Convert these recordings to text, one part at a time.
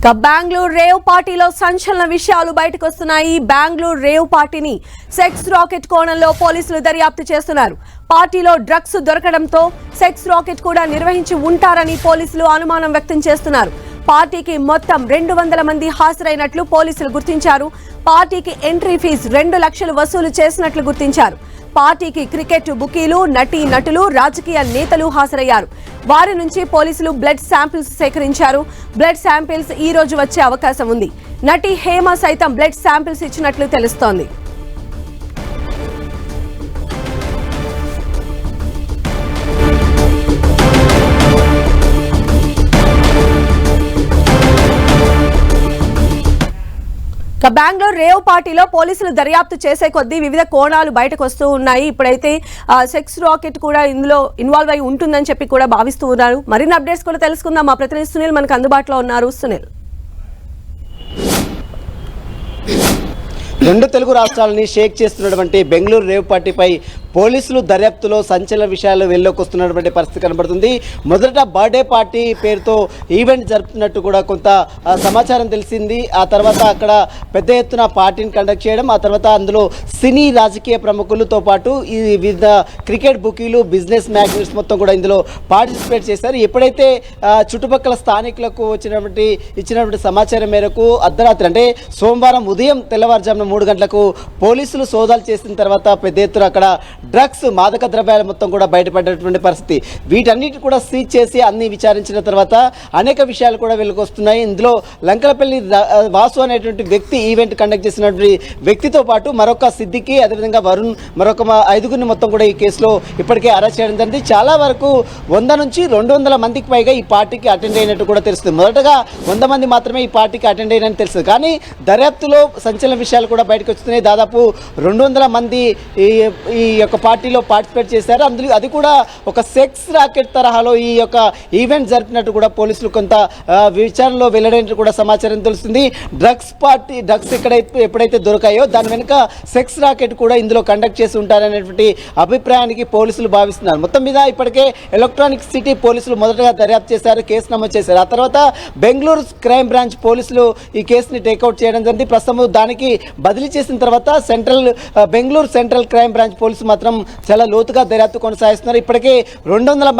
ఇక బెంగళూరు రేవ్ పార్టీలో సంచలన విషయాలు బయటకు వస్తున్నాయి. బెంగళూరు రేవ్ పార్టీని సెక్స్ రాకెట్ కోణంలో పోలీసులు దర్యాప్తు చేస్తున్నారు. పార్టీలో డ్రగ్స్ దొరకడంతో సెక్స్ రాకెట్ కూడా నిర్వహించి ఉంటారని పోలీసులు అనుమానం వ్యక్తం చేస్తున్నారు. పార్టీకి మొత్తం రెండు వందల మంది హాజరైనట్లు పోలీసులు గుర్తించారు. పార్టీకి ఎంట్రీ ఫీజు రెండు లక్షలు వసూలు చేసినట్లు గుర్తించారు. పార్టీకి క్రికెట్ బుకీలు నటీ నటులు రాజకీయ నేతలు హాజరయ్యారు. వారి నుంచి పోలీసులు బ్లడ్ శాంపిల్స్ సేకరించారు. బ్లడ్ శాంపిల్స్ ఈ రోజు వచ్చే అవకాశం ఉంది. నటి హేమ సైతం బ్లడ్ శాంపిల్స్ ఇచ్చినట్లు తెలుస్తోంది. బెంగళూరు రేవ్ పార్టీలో పోలీసులు దర్యాప్తు చేసే కొద్దీ వివిధ కోణాలు బయటకు వస్తూ ఉన్నాయి. ఇప్పుడైతే సెక్స్ రాకెట్ కూడా ఇందులో ఇన్వాల్వ్ అయి ఉంటుందని చెప్పి కూడా భావిస్తూ ఉన్నారు. మరిన్ని అప్డేట్స్ కూడా తెలుసుకుందాం. మా ప్రతినిధి సునీల్ మనకు అందుబాటులో ఉన్నారు. సునీల్. రెండు తెలుగు రాష్ట్రాలని షేక్ చేస్తున్నటువంటి బెంగళూరు రేవ్ పార్టీపై పోలీసులు దర్యాప్తులో సంచలన విషయాలు వెళ్ళొకొస్తున్నటువంటి పరిస్థితి కనబడుతుంది. మొదట బర్త్డే పార్టీ పేరుతో ఈవెంట్ జరుపుతున్నట్టు కూడా కొంత సమాచారం తెలిసింది. ఆ తర్వాత అక్కడ పెద్ద ఎత్తున పార్టీని కండక్ట్ చేయడం ఆ తర్వాత అందులో సినీ రాజకీయ ప్రముఖులతో పాటు ఈ వివిధ క్రికెట్ బుకీలు బిజినెస్ మ్యాగ్నెట్స్ మొత్తం కూడా ఇందులో పార్టిసిపేట్ చేశారు. ఎప్పుడైతే చుట్టుపక్కల స్థానికులకు వచ్చినటువంటి ఇచ్చినటువంటి సమాచారం మేరకు అర్ధరాత్రి అంటే సోమవారం ఉదయం తెల్లవారుజామున మూడు గంటలకు పోలీసులు సోదాలు చేసిన తర్వాత పెద్ద ఎత్తున అక్కడ డ్రగ్స్ మాదక ద్రవ్యాలు మొత్తం కూడా బయటపడేటువంటి పరిస్థితి. వీటన్నిటి కూడా సీజ్ చేసి అన్ని విచారించిన తర్వాత అనేక విషయాలు కూడా వెలుగు వస్తున్నాయి ఇందులో లంకలపల్లి వాసు అనేటువంటి వ్యక్తి ఈవెంట్ కండక్ట్ చేసినటువంటి వ్యక్తితో పాటు మరొక సిద్దికి అదేవిధంగా వరుణ్ మరొక ఐదుగురిని మొత్తం కూడా ఈ కేసులో ఇప్పటికే అరెస్ట్ చేయడం జరిగింది. చాలా వరకు వంద నుంచి రెండు వందల మందికి పైగా ఈ పార్టీకి అటెండ్ అయినట్టు కూడా తెలుస్తుంది. మొదటగా వంద మంది మాత్రమే ఈ పార్టీకి అటెండ్ అయినని తెలుస్తుంది. కానీ దర్యాప్తులో సంచలన విషయాలు కూడా బయటకు వస్తున్నాయి. దాదాపు రెండు వందల మంది ఈ ఈ యొక్క పార్టీలో పార్టిసిపేట్ చేశారు. అందులో అది కూడా ఒక సెక్స్ రాకెట్ తరహాలో ఈ యొక్క ఈవెంట్ జరిపినట్టు కూడా పోలీసులు కొంత విచారణలో వెళ్ళడానికి కూడా సమాచారం తెలుస్తుంది. డ్రగ్స్ పార్టీ డ్రగ్స్ ఎక్కడైతే ఎప్పుడైతే దొరికాయో దాని వెనుక సెక్స్ రాకెట్ కూడా ఇందులో కండక్ట్ చేసి ఉంటారనేటువంటి అభిప్రాయానికి పోలీసులు భావిస్తున్నారు. మొత్తం మీద ఇప్పటికే ఎలక్ట్రానిక్ సిటీ పోలీసులు మొదటగా దర్యాప్తు చేశారు కేసు నమోదు చేశారు. ఆ తర్వాత బెంగళూరు క్రైమ్ బ్రాంచ్ పోలీసులు ఈ కేసుని టేకౌట్ చేయడం జరిగింది. ప్రస్తుతం దానికి బదిలీ చేసిన తర్వాత central Bengaluru central crime branch police మాత్రం చాలా లోతుగా దర్యాప్తు కొనసాగిస్తున్నారు. ఇప్పటికే రెండు వందల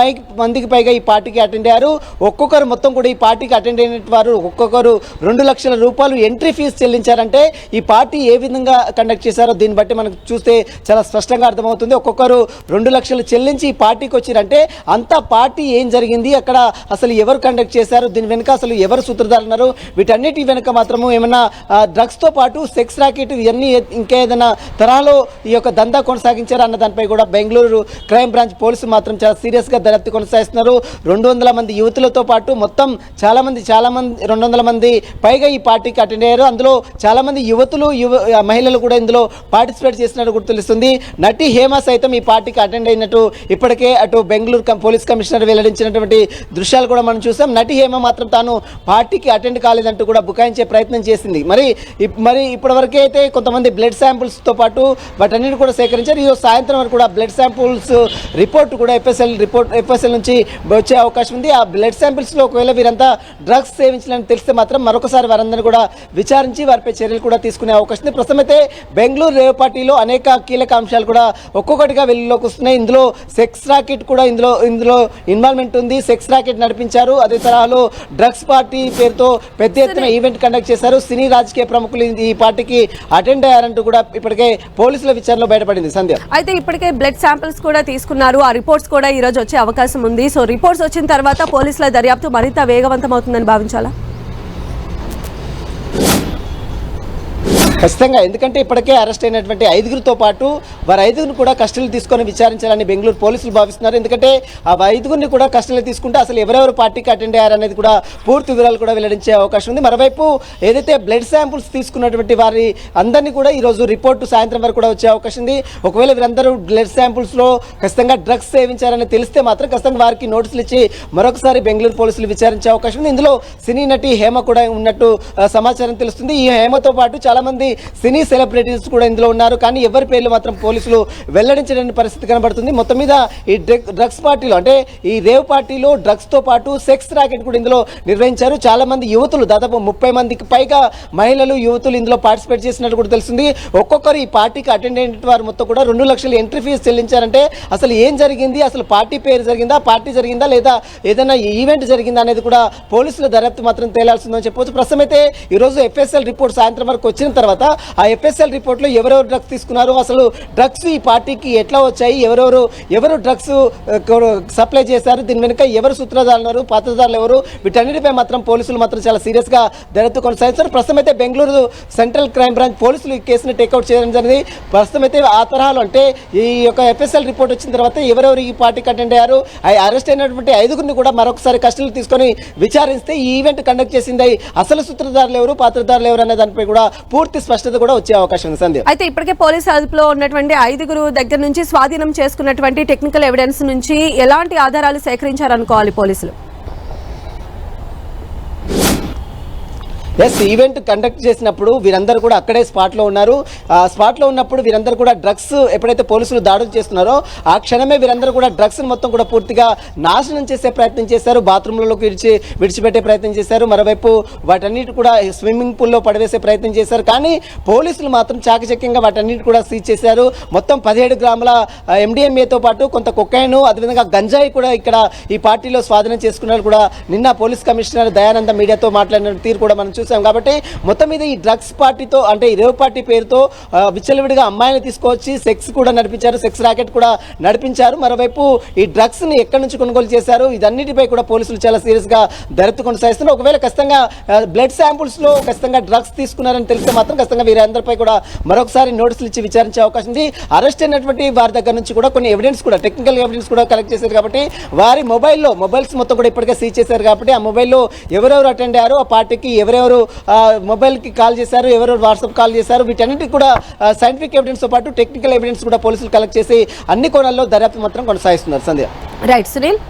మందికి పైగా ఈ పార్టీకి అటెండ్ అయ్యారు. ఒక్కొక్కరు మొత్తం కూడా ఈ పార్టీకి అటెండ్ అయిన వారు ఒక్కొక్కరు రెండు లక్షల రూపాయలు ఎంట్రీ ఫీజు చెల్లించారంటే ఈ పార్టీ ఏ విధంగా కండక్ట్ చేశారో దీన్ని బట్టి మనకు చూస్తే చాలా స్పష్టంగా అర్థమవుతుంది. ఒక్కొక్కరు రెండు లక్షలు చెల్లించి ఈ పార్టీకి వచ్చారంటే అంత పార్టీ ఏం జరిగింది అక్కడ అసలు ఎవరు కండక్ట్ చేశారు దీని వెనుక అసలు ఎవరు సూత్రధారులు ఉన్నారు వీటన్నిటి వెనుక మాత్రము ఏమన్నా డ్రగ్స్తో పాటు సెక్స్ రాకెట్ ఇవన్నీ ఇంకా ఏదైనా తరహాలో ఈ యొక్క దందా కొనసాగించారు అన్న దానిపై కూడా బెంగళూరు క్రైమ్ బ్రాంచ్ పోలీసులు మాత్రం చాలా సీరియస్గా దర్యాప్తు కొనసాగిస్తున్నారు. రెండు వందల మంది యువతులతో పాటు మొత్తం చాలామంది చాలామంది చాలా మంది రెండు వందల మంది పైగా ఈ పార్టీకి అటెండ్ అయ్యారు. అందులో చాలా మంది యువతులు యువ మహిళలు కూడా ఇందులో పార్టిసిపేట్ చేసినట్టు కూడా తెలుస్తుంది. నటి హేమ సైతం ఈ పార్టీకి అటెండ్ అయినట్టు ఇప్పటికే అటు బెంగళూరు పోలీస్ కమిషనర్ వెల్లడించినటువంటి దృశ్యాలు కూడా మనం చూసాం. నటి హేమ మాత్రం తాను పార్టీకి అటెండ్ కాలేదంటూ కూడా బుకాయించే ప్రయత్నం చేసింది. మరి మరి ఇప్పటివరకే అయితే కొంతమంది బ్లడ్ శాంపుల్స్తో పాటు వాటన్నిటి కూడా సేకరించారు. ఈరోజు సాయంత్రం వరకు కూడా బ్లడ్ శాంపుల్స్ రిపోర్ట్ కూడా ఎఫ్ఎస్ఎల్ రిపోర్ట్ ఎఫ్ఎస్ఎల్ నుంచి వచ్చే అవకాశం ఉంది. ఆ బ్లడ్ శాంపిల్స్లో ఒకవేళ వీరంతా డ్రగ్స్ సేవించాలని తెలిస్తే మాత్రం మరొకసారి వారందరినీ కూడా విచారించి వారిపై చర్యలు కూడా తీసుకునే అవకాశం ఉంది. ప్రస్తుతం అయితే బెంగళూరు రేవ్ పార్టీలో అనేక కీలక అంశాలు కూడా ఒక్కొక్కటిగా వెలుగులోకి వస్తున్నాయి. ఇందులో సెక్స్ రాకెట్ కూడా ఇందులో ఇందులో ఇన్వాల్వ్మెంట్ ఉంది. సెక్స్ రాకెట్ నడిపించారు. అదే తరహాలో డ్రగ్స్ పార్టీ పేరుతో పెద్ద ఎత్తున ఈవెంట్ కండక్ట్ చేశారు. సినీ రాజకీయ ప్రముఖులు ఈ పార్టీకి అటెండ్ అయ్యారంటూ కూడా ఇప్పటికే పోలీసుల విచారణలో బయటపడింది. సంధ్య. అయితే ఇప్పటికే బ్లడ్ శాంపిల్స్ కూడా తీసుకున్నారు. ఆ రిపోర్ట్స్ కూడా ఈ రోజు వచ్చే అవకాశం ఉంది. సో రిపోర్ట్స్ వచ్చిన తర్వాత పోలీసుల దర్యాప్తు మరింత వేగవంతం అవుతుందని భావించాలా? ఖచ్చితంగా. ఎందుకంటే ఇప్పటికే అరెస్ట్ అయినటువంటి ఐదుగురితో పాటు వారి ఐదుగురిని కూడా కస్టడీలు తీసుకొని విచారించాలని బెంగళూరు పోలీసులు భావిస్తున్నారు. ఎందుకంటే ఆ ఐదుగురిని కూడా కస్టడీలు తీసుకుంటే అసలు ఎవరెవరు పార్టీకి అటెండ్ అయ్యారనేది కూడా పూర్తి వివరాలు కూడా వెల్లడించే అవకాశం ఉంది. మరోవైపు ఏదైతే బ్లడ్ శాంపుల్స్ తీసుకున్నటువంటి వారి అందరినీ కూడా ఈరోజు రిపోర్టు సాయంత్రం వరకు కూడా వచ్చే అవకాశం ఉంది. ఒకవేళ వీరందరూ బ్లడ్ శాంపుల్స్లో ఖచ్చితంగా డ్రగ్స్ సేవించారని తెలిస్తే మాత్రం ఖచ్చితంగా వారికి నోటీసులు ఇచ్చి మరొకసారి బెంగళూరు పోలీసులు విచారించే అవకాశం ఉంది. ఇందులో సినీ నటి హేమ కూడా ఉన్నట్టు సమాచారం తెలుస్తుంది. ఈ హేమతో పాటు చాలామంది సినీ సెలబ్రిటీస్ కూడా ఇందులో ఉన్నారు. కానీ ఎవరి పేర్లు మాత్రం పోలీసులు వెల్లడించలేని పరిస్థితి కనబడుతుంది. మొత్తం మీద ఈ డ్రగ్- డ్రగ్స్ పార్టీలో అంటే ఈ రేవ్ పార్టీలో డ్రగ్స్తో పాటు సెక్స్ రాకెట్ కూడా ఇందులో నిర్వహించారు. చాలా మంది యువతులు దాదాపు ముప్పై మందికి పైగా మహిళలు యువతులు ఇందులో పార్టిసిపేట్ చేసినట్టు కూడా తెలిసింది ఒక్కొక్కరు ఈ పార్టీకి అటెండ్ అయిన వారు మొత్తం కూడా రెండు లక్షలు ఎంట్రీ ఫీజు చెల్లించారంటే అసలు ఏం జరిగింది? అసలు పార్టీ పేరు జరిగిందా? పార్టీ జరిగిందా? లేదా ఏదైనా ఈవెంట్ జరిగిందా అనేది కూడా పోలీసుల దర్యాప్తు మాత్రం తేలాల్సిందని చెప్పవచ్చు. ప్రస్తుతం అయితే ఈరోజు ఎఫ్ఎస్ఎల్ రిపోర్ట్ సాయంత్రం వరకు వచ్చిన తర్వాత ఆ ఎఫ్ఎస్ఎల్ రిపోర్ట్లో ఎవరెవరు డ్రగ్స్ తీసుకున్నారు? అసలు డ్రగ్స్ ఈ పార్టీకి ఎట్లా వచ్చాయి? ఎవరెవరు ఎవరు డ్రగ్స్ సప్లై చేశారు? దీని వెనుక ఎవరు సూత్రధారులు ఉన్నారు? పాత్రధారులు ఎవరు? వీటన్నిటిపై మాత్రం పోలీసులు మాత్రం చాలా సీరియస్గా దర్యాప్తు కొనసాగిస్తారు ప్రస్తుతం అయితే బెంగళూరు సెంట్రల్ క్రైమ్ బ్రాంచ్ పోలీసులు ఈ కేసుని టేక్అవుట్ చేయడం జరిగింది. ప్రస్తుతం అయితే ఆ తరహాలో అంటే ఈ యొక్క ఎఫ్ఎస్ఎల్ రిపోర్ట్ వచ్చిన తర్వాత ఎవరెవరు ఈ పార్టీకి అటెండ్ అయ్యారు? ఆ అరెస్ట్ అయినటువంటి ఐదుగురిని కూడా మరొకసారి కస్టడీలో తీసుకొని విచారిస్తే ఈ ఈవెంట్ కండక్ట్ చేసింది అసలు సూత్రధారులు ఎవరు పాత్రధారులు ఎవరు అనే దానిపై కూడా పూర్తి స్పష్టత కూడా వచ్చే అవకాశం ఉంది సంధ్య. అయితే ఇప్పటికే పోలీస్ అదుపులో ఉన్నటువంటి ఐదుగురు దగ్గర నుంచి స్వాధీనం చేసుకున్నటువంటి టెక్నికల్ ఎవిడెన్స్ నుంచి ఎలాంటి ఆధారాలు సేకరించారనుకోవాలి పోలీసులు? ఎస్ ఈవెంట్ కండక్ట్ చేసినప్పుడు వీరందరూ కూడా అక్కడే స్పాట్లో ఉన్నారు. స్పాట్లో ఉన్నప్పుడు వీరందరూ కూడా డ్రగ్స్ ఎప్పుడైతే పోలీసులు దాడులు చేస్తున్నారో ఆ క్షణమే వీరందరూ కూడా డ్రగ్స్ను మొత్తం కూడా పూర్తిగా నాశనం చేసే ప్రయత్నం చేశారు. బాత్రూంలలోకి విడిచి విడిచిపెట్టే ప్రయత్నం చేశారు. మరోవైపు వాటన్నిటి కూడా స్విమ్మింగ్ పూల్లో పడవేసే ప్రయత్నం చేశారు. కానీ పోలీసులు మాత్రం చాకచక్యంగా వాటన్నిటి కూడా సీజ్ చేశారు. మొత్తం పదిహేడు గ్రాముల ఎండిఎంఏతో పాటు కొంత కొకైను అదేవిధంగా గంజాయి కూడా ఇక్కడ ఈ పార్టీలో స్వాధీనం చేసుకున్నారు కూడా నిన్న పోలీస్ కమిషనర్ దయానంద మీడియాతో మాట్లాడిన తీరు కూడా మనం చూసి. కాబట్టి మొత్తం మీద ఈ డ్రగ్స్ పార్టీతో అంటే ఈ రేవ్ పార్టీ పేరుతో విచ్చలవిడిగా అమ్మాయిని తీసుకొచ్చి సెక్స్ కూడా నడిపించారు సెక్స్ రాకెట్ కూడా నడిపించారు. మరోవైపు ఈ డ్రగ్స్ని ఎక్కడి నుంచి కొనుగోలు చేశారు? ఇదన్నిటిపై కూడా పోలీసులు చాలా సీరియస్గా దర్యాప్తు కొనసాగిస్తున్నారు ఒకవేళ ఖచ్చితంగా బ్లడ్ శాంపుల్స్లో ఖచ్చితంగా డ్రగ్స్ తీసుకున్నారని తెలిస్తే మాత్రం ఖచ్చితంగా వీరందరిపై కూడా మరొకసారి నోటీసులు ఇచ్చి విచారించే అవకాశం ఉంది. అరెస్ట్ అయినటువంటి వారి దగ్గర నుంచి కూడా కొన్ని ఎవిడెన్స్ కూడా టెక్నికల్ ఎవిడెన్స్ కూడా కలెక్ట్ చేశారు కాబట్టి వారి మొబైల్లో మొబైల్స్ మొత్తం కూడా ఇప్పటికే సీజ్ చేశారు కాబట్టి ఆ మొబైల్లో ఎవరెవరు అటెండ్ అయ్యారో ఆ పార్టీకి ఎవరెవరు మొబైల్కి కాల్ చేశారు ఎవరెవరు వాట్సాప్ కాల్ చేశారు వీటన్నిటికి కూడా సైంటిఫిక్ ఎవిడెన్స్తో పాటు టెక్నికల్ ఎవిడెన్స్ కూడా పోలీసులు కలెక్ట్ చేసి అన్ని కోణాల్లో దర్యాప్తు మాత్రం కొనసాగిస్తున్నారు. సంధ్య. రైట్ సునీల్